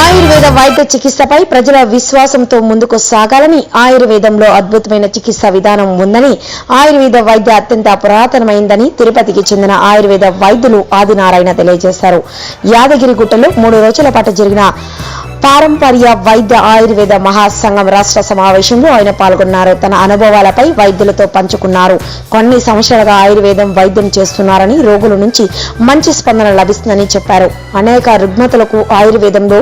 ఆయుర్వేద వైద్య చికిత్సపై ప్రజల విశ్వాసంతో ముందుకు సాగాలని ఆయుర్వేదంలో అద్భుతమైన చికిత్స విధానం ఉందని ఆయుర్వేద వైద్య అత్యంత పురాతనమైందని తిరుపతికి చెందిన ఆయుర్వేద వైద్యులు ఆదినారాయణ తెలియజేశారు. యాదగిరిగుట్టలో మూడు రోజుల పాటు జరిగిన పారంపర్య వైద్య ఆయుర్వేద మహాసంఘం రాష్ట్ర సమావేశంలో ఆయన పాల్గొన్నారు. తన అనుభవాలపై వైద్యులతో పంచుకున్నారు. కొన్ని సంవత్సరాలుగా ఆయుర్వేదం వైద్యం చేస్తున్నారని రోగుల నుంచి మంచి స్పందన లభిస్తుందని చెప్పారు. అనేక రుగ్మతలకు ఆయుర్వేదంలో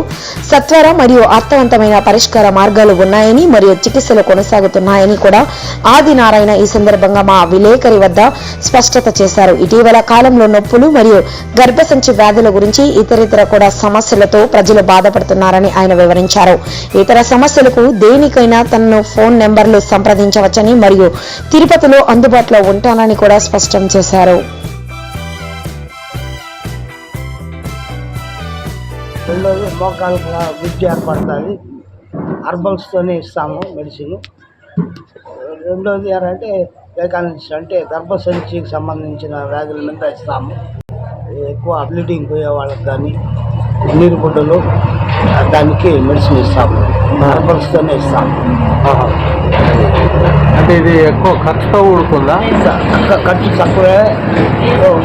సత్వర మరియు అర్థవంతమైన పరిష్కార మార్గాలు ఉన్నాయని మరియు చికిత్సలు కొనసాగుతున్నాయని కూడా ఆదినారాయణ ఈ సందర్భంగా మా విలేకరి వద్ద స్పష్టత చేశారు. ఇటీవల కాలంలో నొప్పులు మరియు గర్భసంచి వ్యాధుల గురించి ఇతరితర కూడా సమస్యలతో ప్రజలు బాధపడుతున్నారని ఆయన వివరించారు. ఇతర సమస్యలకు దేనికైనా తనను ఫోన్ నెంబర్లు సంప్రదించవచ్చని మరియు తిరుపతిలో అందుబాటులో ఉంటానని కూడా స్పష్టం చేశారు. రెండోది మోకాలకు గుజ్జు ఏర్పడుతుంది. హర్బల్స్తోనే ఇస్తాము మెడిసిన్. రెండోది ఏంటంటే వేకానిస్ట్ అంటే గర్భసంచికి సంబంధించిన వ్యాధుల మీద ఇస్తాము. ఎక్కువ బ్లీడింగ్ పోయే వాళ్ళకి కానీ నీరు గుడ్డలు దానికి మెడిసిన్ ఇస్తాము. హర్బల్స్తోనే ఇస్తాము. అంటే ఇది ఎక్కువ ఖర్చుతో కూడుకుందా? క- ఖర్చు తక్కువే.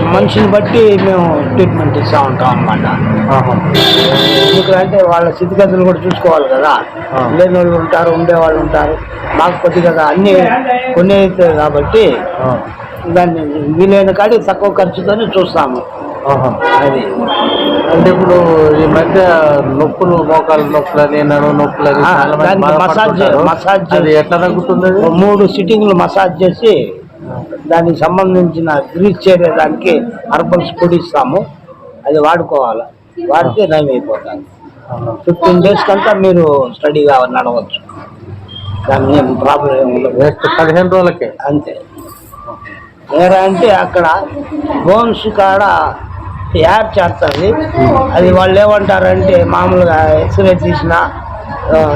మనిషిని బట్టి మేము ట్రీట్మెంట్ ఇస్తూ ఉంటాం అన్నమాట. ఎందుకంటే వాళ్ళ స్థితిగతులు కూడా చూసుకోవాలి కదా. లేని వాళ్ళు ఉంటారు ఉండేవాళ్ళు ఉంటారు. మాకు కొద్దిగా అన్ని కొన్ని అవుతాయి కాబట్టి దాన్ని వీలైన కాడికి తక్కువ ఖర్చుతోనే చూస్తాము. అది. అంటే ఇప్పుడు ఈ మధ్య నొప్పులు మోకాలు నొప్పులని నడు నొప్పులని ఆ, చాలా మంది దానికి మసాజ్. మసాజ్ అది ఎట్లా తగ్గుతుంది మూడు సిట్టింగ్లు మసాజ్ చేసి దానికి సంబంధించిన గ్రీస్ చేరేదానికి హర్బల్స్ పొడి ఇస్తాము అది వాడుకోవాలి. వాడితే నయం అయిపోతుంది. ఫిఫ్టీన్ డేస్ కంతా మీరు స్టడీగా నడవచ్చు. దాని ఏం ప్రాబ్లం ఏమి ఉండదు. పదిహేను రోజులకే. అంతే. వేరే అంటే అక్కడ బోన్స్ కాడ యాడ్ చేస్తుంది. అది వాళ్ళు ఏమంటారంటే మామూలుగా ఎక్స్రే తీసిన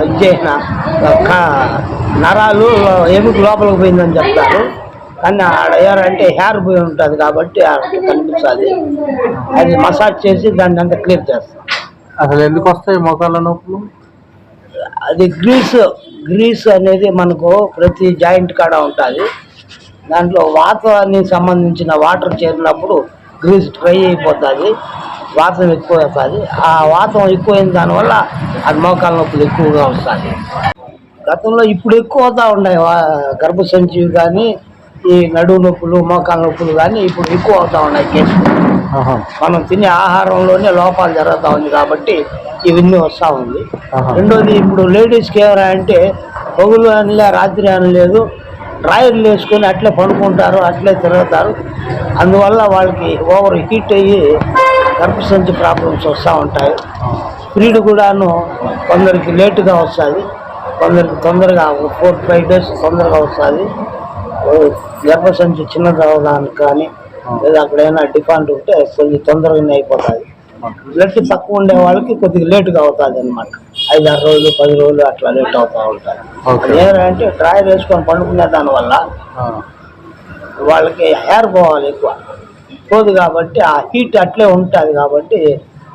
ఇది చేసిన ఆ, క- నరాలు ఎముక లోపలికి పోయిందని చెప్తారు. కానీ ఆడ ఏరంటే హెయిర్ పోయి ఉంటుంది కాబట్టి కనిపిస్తుంది. అది మసాజ్ చేసి దాన్ని అంతా క్లియర్ చేస్తాం అసలు ఎందుకు వస్తాయి మోకాళ్ళ నొప్పులు? అది గ్రీస్ గ్రీస్ అనేది మనకు ప్రతి జాయింట్ కాడ ఉంటుంది. దాంట్లో వాతానికి సంబంధించిన వాటర్ చేరినప్పుడు గ్రీస్ డ్రై అయిపోతుంది వాతం ఎక్కువ అవుతుంది ఆ వాతం ఎక్కువైన దానివల్ల అది మోకాల నొప్పులు ఎక్కువగా వస్తుంది గతంలో ఇప్పుడు ఎక్కువ అవుతా ఉన్నాయి గర్భసంచివి కానీ ఈ నడుము నొప్పులు మోకాల నొప్పులు కానీ ఇప్పుడు ఎక్కువ అవుతా ఉన్నాయి కేసులు. మనం తినే ఆహారంలోనే లోపాలు జరుగుతూ ఉంది కాబట్టి ఇవన్నీ వస్తూ ఉంది. రెండోది ఇప్పుడు లేడీస్కి ఏమైనా అంటే పగులు అనలే రాత్రి అని లేదు డ్రాయర్లు వేసుకొని అట్లే పడుకుంటారు అట్లే తిరుగుతారు. అందువల్ల వాళ్ళకి ఓవర్ హీట్ అయ్యి గర్భసంచి ప్రాబ్లమ్స్ వస్తూ ఉంటాయి. స్పీడ్ కూడాను కొందరికి లేటుగా వస్తుంది. కొందరికి తొందరగా ఫోర్ ఫైవ్ డేస్ తొందరగా వస్తుంది. గర్భసంచి చిన్నది అవడానికి కానీ లేదా అక్కడ ఏమైనా డిఫాల్ట్ ఉంటే కొంచెం తొందరగానే అయిపోతుంది. బ్లడ్ తక్కువ ఉండే వాళ్ళకి కొద్దిగా లేటుగా అవుతుంది అనమాట ఐదు ఆరు రోజులు పది రోజులు అట్లా లేట్ అవుతూ Okay. ఏంటంటే డ్రైర్ వేసుకొని పండుకునే దానివల్ల. వాళ్ళకి హెయిర్ పోవాలి ఎక్కువ. పోదు కాబట్టి ఆ హీట్ అట్లే ఉంటుంది కాబట్టి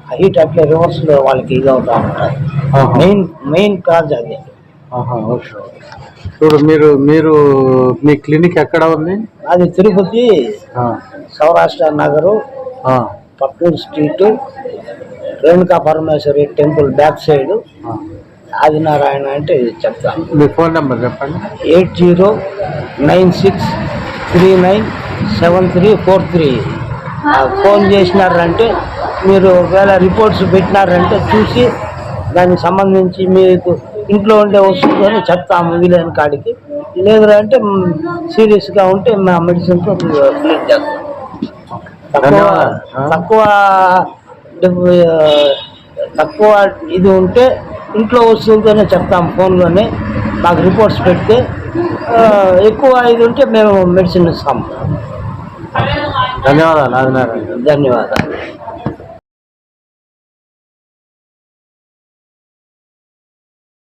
ఆ హీట్ అట్లే రివర్స్లో వాళ్ళకి ఇది అవుతూ ఉంటుంది ఆహా. మెయిన్ మెయిన్ కాజ్ అది. చూడు మీరు మీరు మీ క్లినిక్ ఎక్కడ ఉంది? అది Tirupati Saurashtra Nagar పక్కూరు street Renuka Parameshwari temple back side. Adinarayana అంటే చెప్తాను. మీ ఫోన్ నెంబర్ చెప్పండి. Eight zero nine six three nine seven three four three. Phone చేసినారంటే మీరు ఒకవేళ రిపోర్ట్స్ పెట్టినారంటే చూసి దానికి సంబంధించి మీకు ఇంట్లో ఉండే వస్తువులని చెప్తాము వీలైన కాడికి. లేదు అంటే సీరియస్గా ఉంటే మా మెడిసిన్తో క్లియర్ చేస్తాం. తక్కువ? తక్కువ తక్కువ ఇది ఉంటే ఇంట్లో వస్తువులతోనే చెప్తాం ఫోన్లోనే మాకు రిపోర్ట్స్ పెడితే ఎక్కువ ఇది ఉంటే మేము మెడిసిన్ ఇస్తాము ధన్యవాదాలు ధన్యవాదాలు.